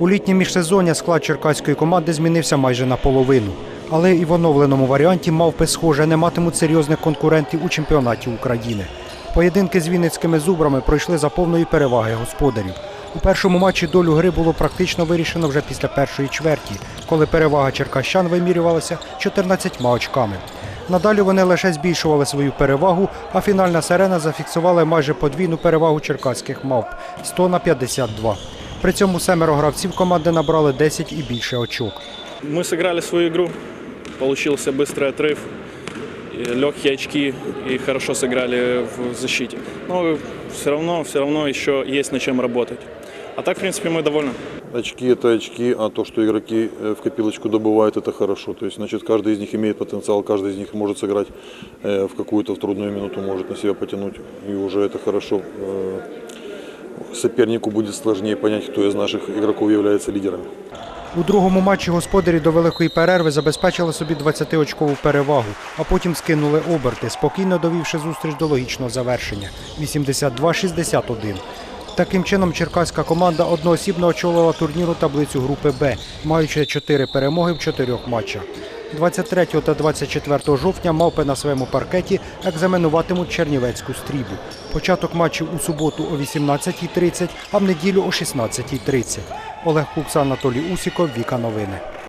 У літнє міжсезоння склад черкаської команди змінився майже наполовину. Але і в оновленому варіанті мавпи схоже не матимуть серйозних конкурентів у чемпіонаті України. Поєдинки з вінницькими зубрами пройшли за повної переваги господарів. У першому матчі долю гри було практично вирішено вже після першої чверті, коли перевага черкащан вимірювалася 14 очками. Надалі вони лише збільшували свою перевагу, а фінальна сирена зафіксувала майже подвійну перевагу черкаських мавп 100 на 52. При цьому семеро гравців команди набрали 10 і більше очок. Мы сыграли свою игру, получился быстрый отрыв, и легкие очки и хорошо сыграли в защите. Но все равно, все равно еще есть над чем работать. А так, в принципе, мы довольны. Очки – это очки, а то, что игроки э, в копилочку добывают, это хорошо. То есть, значит, каждый из них имеет потенциал, каждый из них может сыграть э, в какую-то в трудную минуту, может на себя потянуть, и уже это хорошо. Сопернику будет сложнее понять, кто из наших игроков является лидерами. У другому матчі господарі до великої перерви забезпечили собі 20-очкову перевагу, а потім скинули оберти, спокійно довівши зустріч до логічного завершення 82-61. Таким чином, черкаська команда одноосібно очолила турніру таблицю групи Б, маючи 4 перемоги в 4 матчах. 23 та 24 жовтня мавпи на своєму паркеті екзаменуватимуть Чернівецьку стрібу. Початок матчів у суботу о 18.30, а в неділю о 16.30. Олег Кукса, Анатолій Усіков, Віка Новини.